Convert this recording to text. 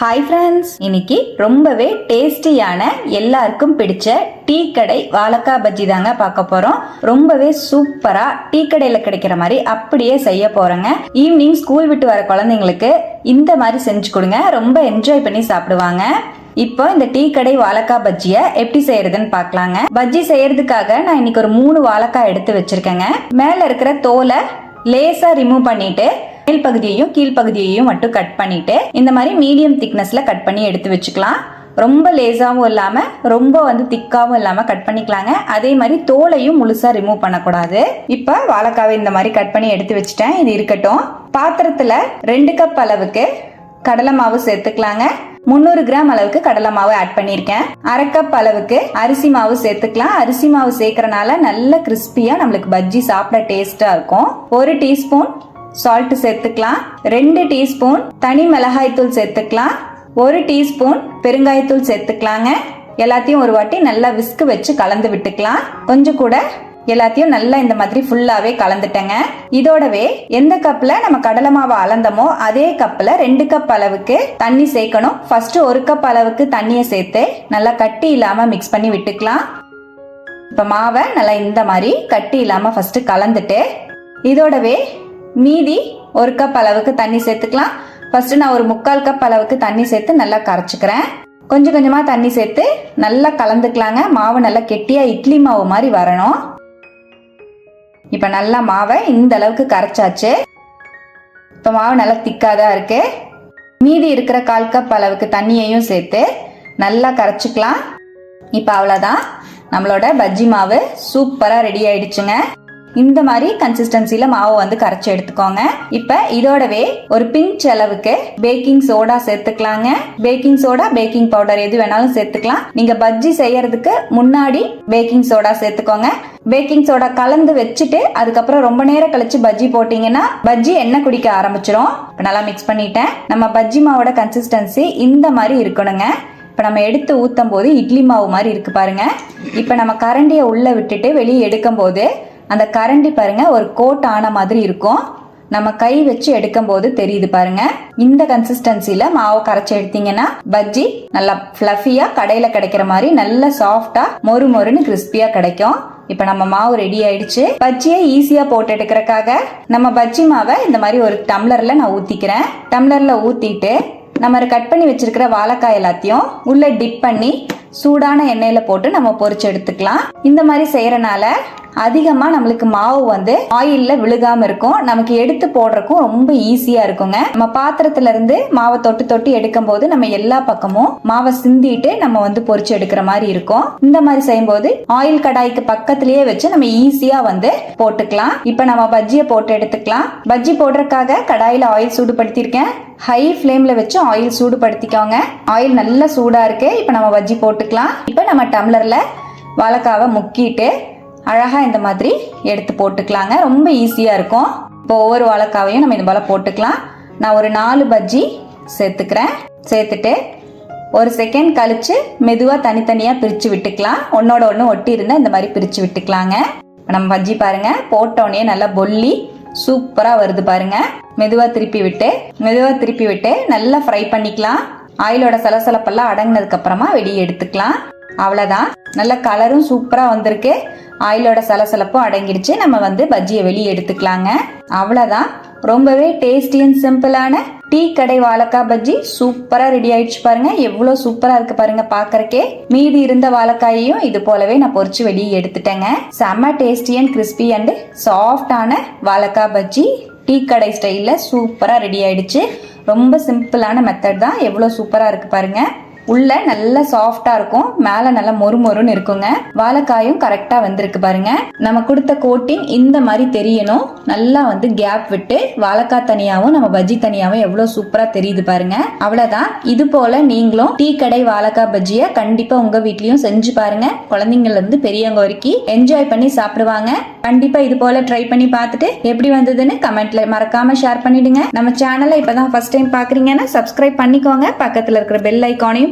Hi friends இன்னைக்கு ரொம்பவே டேஸ்டியான எல்லாருக்கும் பிடிச்ச டீ கடை வாழைக்காய் பஜ்ஜி தாங்க பார்க்க போறோம். ரொம்பவே சூப்பரா டீ கடையில கிடைக்கிற மாதிரி அப்படியே செய்ய போகிறோங்க ஈவினிங் ஸ்கூல் விட்டு வர குழந்தைங்களுக்கு இந்த மாதிரி செஞ்சு கொடுங்க. ரொம்ப என்ஜாய் பண்ணி சாப்பிடுவாங்க. இப்போ இந்த டீ கடை வாழைக்காய் பஜ்ஜியை எப்படி செய்யறதுன்னு பார்க்கலாங்க. பஜ்ஜி செய்யறதுக்காக நான் இன்னைக்கு ஒரு மூணு வாழைக்காய் எடுத்து வச்சிருக்கேங்க. மேல இருக்கிற தோலை லேசா ரிமூவ் பண்ணிட்டு மேல் பகுதியையும் கீழ்ப்பகுதியையும் மட்டும் கட் பண்ணிட்டு இந்த மாதிரி மீடியம் திக்னஸ்ல கட் பண்ணி எடுத்து வச்சுக்கலாம். ரொம்ப லேசாகவும் இல்லாமல் ரொம்ப வந்து திக்காகவும் இல்லாமல் கட் பண்ணிக்கலாங்க. அதே மாதிரி தோலையும் முழுசாக ரிமூவ் பண்ணக்கூடாது. இப்போ வாழைக்காவை இந்த மாதிரி கட் பண்ணி எடுத்து வச்சுட்டேன். இது இருக்கட்டும். பாத்திரத்தில் ரெண்டு கப் அளவுக்கு கடலை மாவு சேர்த்துக்கலாங்க. முந்நூறு கிராம் அளவுக்கு கடலை மாவு ஆட் பண்ணியிருக்கேன். அரை கப் அளவுக்கு அரிசி மாவு சேர்த்துக்கலாம். அரிசி மாவு சேர்க்கறனால நல்ல கிறிஸ்பியாக நம்மளுக்கு பஜ்ஜி சாப்பிட டேஸ்ட்டாக இருக்கும். ஒரு டீஸ்பூன் சால்ட் சேர்த்துக்கலாம். ரெண்டு டீஸ்பூன் தனி மிளகாய் தூள் சேர்த்துக்கலாம். ஒரு டீஸ்பூன் பெருங்காயத்தூள் சேர்த்துக்கலாங்க. எல்லாத்தையும் ஒரு வாட்டி நல்லா விஸ்கு வச்சு கலந்து விட்டுக்கலாம். கொஞ்சம் கூட எல்லாத்தையும் நல்லா இந்த மாதிரி ஃபுல்லாவே கலந்துட்டேங்க. இதோடவே எந்த கப்ல நம்ம கடலை மாவை அளந்தமோ அதே கப்ல ரெண்டு கப் அளவுக்கு தண்ணி சேர்க்கணும். ஃபர்ஸ்ட் ஒரு கப் அளவுக்கு தண்ணியை சேர்த்து நல்லா கட்டி இல்லாம மிக்ஸ் பண்ணி விட்டுக்கலாம். இப்ப மாவை நல்லா இந்த மாதிரி கட்டி இல்லாம ஃபர்ஸ்ட் கலந்துட்டு இதோடவே மீதி ஒரு கப் அளவுக்கு தண்ணி சேர்த்துக்கலாம். ஃபர்ஸ்ட் நான் ஒரு முக்கால் கப் அளவுக்கு தண்ணி சேர்த்து நல்லா கரைச்சிக்கிறேன். கொஞ்சம் கொஞ்சமாக தண்ணி சேர்த்து நல்லா கலந்துக்கலாங்க. மாவு நல்லா கெட்டியாக இட்லி மாவு மாதிரி வரணும். இப்போ நல்லா மாவை இந்த அளவுக்கு கரைச்சாச்சு. இப்போ மாவு நல்லா திக்காக தான் இருக்கு. மீதி இருக்கிற கால் கப் அளவுக்கு தண்ணியையும் சேர்த்து நல்லா கரைச்சிக்கலாம். இப்போ அவ்வளோதான் நம்மளோட பஜ்ஜி மாவு சூப்பராக ரெடி ஆயிடுச்சுங்க. இந்த மாதிரி கன்சிஸ்டன்சில மாவு வந்து கரைச்சி எடுத்துக்கோங்க. இப்ப இதோடவே ஒரு பிஞ்ச் அளவுக்கு பேக்கிங் சோடா சேர்த்துக்கலாங்க. பேக்கிங் சோடா பேக்கிங் பவுடர் எது வேணாலும் சேர்த்துக்கலாம். நீங்க பஜ்ஜி செய்யறதுக்கு முன்னாடி பேக்கிங் சோடா சேர்த்துக்கோங்க. பேக்கிங் சோடா கலந்து வச்சுட்டு அதுக்கப்புறம் ரொம்ப நேரம் கழிச்சு பஜ்ஜி போட்டீங்கன்னா பஜ்ஜி எண்ணெய் குடிக்க ஆரம்பிச்சிரும். நல்லா மிக்ஸ் பண்ணிட்டேன். நம்ம பஜ்ஜி மாவோட கன்சிஸ்டன்சி இந்த மாதிரி இருக்கணுங்க. இப்போ நம்ம எடுத்து ஊற்றும் போது இட்லி மாவு மாதிரி இருக்கு பாருங்க. இப்போ நம்ம கரண்டியை உள்ள விட்டுட்டு வெளியே எடுக்கும் போது அந்த கரண்டி பாருங்க ஒரு கோட் ஆன மாதிரி இருக்கும். நம்ம கை வச்சு எடுக்கும் போது தெரியுது பாருங்க. இந்த கன்சிஸ்டன்சில மாவு கரைச்சி எடுத்தீங்கன்னா பஜ்ஜி நல்லா ஃப்ளஃபியா கடையில கிடைக்கிற மாதிரி நல்ல சாஃப்டா மொறு மொறுன்னு கிறிஸ்பியா கிடைக்கும். இப்ப நம்ம மாவு ரெடி ஆயிடுச்சு. பஜ்ஜியை ஈஸியா போட்டு எடுக்கிறக்காக நம்ம பஜ்ஜி மாவை இந்த மாதிரி ஒரு டம்ளர்ல நான் ஊத்திக்கிறேன். டம்ளர்ல ஊத்திட்டு நம்ம கட் பண்ணி வச்சிருக்கிற வாழைக்காய் எல்லாத்தையும் உள்ள டிப் பண்ணி சூடான எண்ணெயில போட்டு நம்ம பொரிச்சு எடுத்துக்கலாம். இந்த மாதிரி செய்யறனால அதிகமாக நம்மளுக்கு மாவு வந்து ஆயிலில் விழுகாமல் இருக்கும். நமக்கு எடுத்து போடுறதுக்கும் ரொம்ப ஈஸியாக இருக்குங்க. நம்ம பாத்திரத்துலேருந்து மாவை தொட்டு தொட்டு எடுக்கும் போது நம்ம எல்லா பக்கமும் மாவை சிந்திட்டு நம்ம வந்து பொறிச்சு எடுக்கிற மாதிரி இருக்கும். இந்த மாதிரி செய்யும்போது ஆயில் கடாய்க்கு பக்கத்திலேயே வச்சு நம்ம ஈஸியா வந்து போட்டுக்கலாம். இப்ப நம்ம பஜ்ஜியை போட்டு எடுத்துக்கலாம். பஜ்ஜி போடுறதுக்காக கடாயில ஆயில் சூடுபடுத்தியிருக்கேன். ஹை ஃப்ளேம்ல வச்சு ஆயில் சூடுபடுத்திக்கோங்க. ஆயில் நல்லா சூடா இருக்கு. இப்போ நம்ம பஜ்ஜி போட்டுக்கலாம். இப்போ நம்ம டம்ளர்ல வாழைக்காவை முக்கிட்டு அழகாக இந்த மாதிரி எடுத்து போட்டுக்கலாங்க. ரொம்ப ஈஸியாக இருக்கும். இப்போ ஒவ்வொரு வாழைக்காவையும் நம்ம இது போல் போட்டுக்கலாம். நான் ஒரு நாலு பஜ்ஜி சேர்த்துக்கிறேன். சேர்த்துட்டு ஒரு செகண்ட் கழித்து மெதுவாக தனித்தனியாக பிரித்து விட்டுக்கலாம். ஒன்னோட ஒன்று ஒட்டி இருந்தால் இந்த மாதிரி பிரித்து விட்டுக்கலாங்க. நம்ம பஜ்ஜி பாருங்கள் போட்டோடனே நல்லா பொல்லி சூப்பராக வருது பாருங்கள் மெதுவாக திருப்பி விட்டு மெதுவாக திருப்பி விட்டு நல்லா ஃப்ரை பண்ணிக்கலாம். ஆயிலோட சலசலப்பெல்லாம் அடங்கினதுக்கப்புறமா வெளியே எடுத்துக்கலாம். அவ்வளோதான் நல்ல கலரும் சூப்பராக வந்திருக்கு. ஆயிலோட சலசலப்பும் அடங்கிடுச்சு. நம்ம வந்து பஜ்ஜியை வெளியே எடுத்துக்கலாங்க. அவ்வளோதான் ரொம்பவே டேஸ்டி அண்ட் சிம்பிளான டீ கடை வாழைக்காய் பஜ்ஜி சூப்பரா ரெடி ஆயிடுச்சு பாருங்க. எவ்வளோ சூப்பரா இருக்கு பாருங்க பாக்குறக்கே மீதி இருந்த வாழைக்காயையும் இது போலவே நான் பொறிச்சு வெளியே எடுத்துட்டேங்க. செம்ம டேஸ்டி அண்ட் கிறிஸ்பி அண்ட் சாஃப்டான வாழைக்காய் பஜ்ஜி டீ கடை ஸ்டைலில் சூப்பராக ரெடி ஆயிடுச்சு. ரொம்ப சிம்பிளான மெத்தட் தான். எவ்வளோ சூப்பராக இருக்கு பாருங்கள் உள்ள நல்லா சாஃப்டா இருக்கும். மேல நல்லா மொறு மொறுன்னு இருக்குங்க. வாழைக்காயும் கரெக்டா வந்திருக்கு பாருங்க. நம்ம கொடுத்த கோட்டிங் இந்த மாதிரி தெரியணும். நல்லா வந்து கேப் விட்டு வாழைக்காய் தனியாவும் நம்ம பஜ்ஜி தனியாவும் எவ்வளவு சூப்பரா தெரியுது பாருங்க. அவ்வளவுதான். இது போல நீங்களும் டீ கடை வாழைக்காய் பஜ்ஜிய கண்டிப்பா உங்க வீட்லயும் செஞ்சு பாருங்க. குழந்தைங்கள்ல இருந்து பெரியவங்க வரைக்கும் என்ஜாய் பண்ணி சாப்பிடுவாங்க. கண்டிப்பா இது போல ட்ரை பண்ணி பார்த்துட்டு எப்படி வந்ததுன்னு கமெண்ட்ல மறக்காம ஷேர் பண்ணிடுங்க. நம்ம சேனலை இப்பதான் ஃபர்ஸ்ட் டைம் பாக்குறீங்கன்னா சப்ஸ்கிரைப் பண்ணிக்கோங்க. பக்கத்துல இருக்கிற பெல் ஐக்கானையும்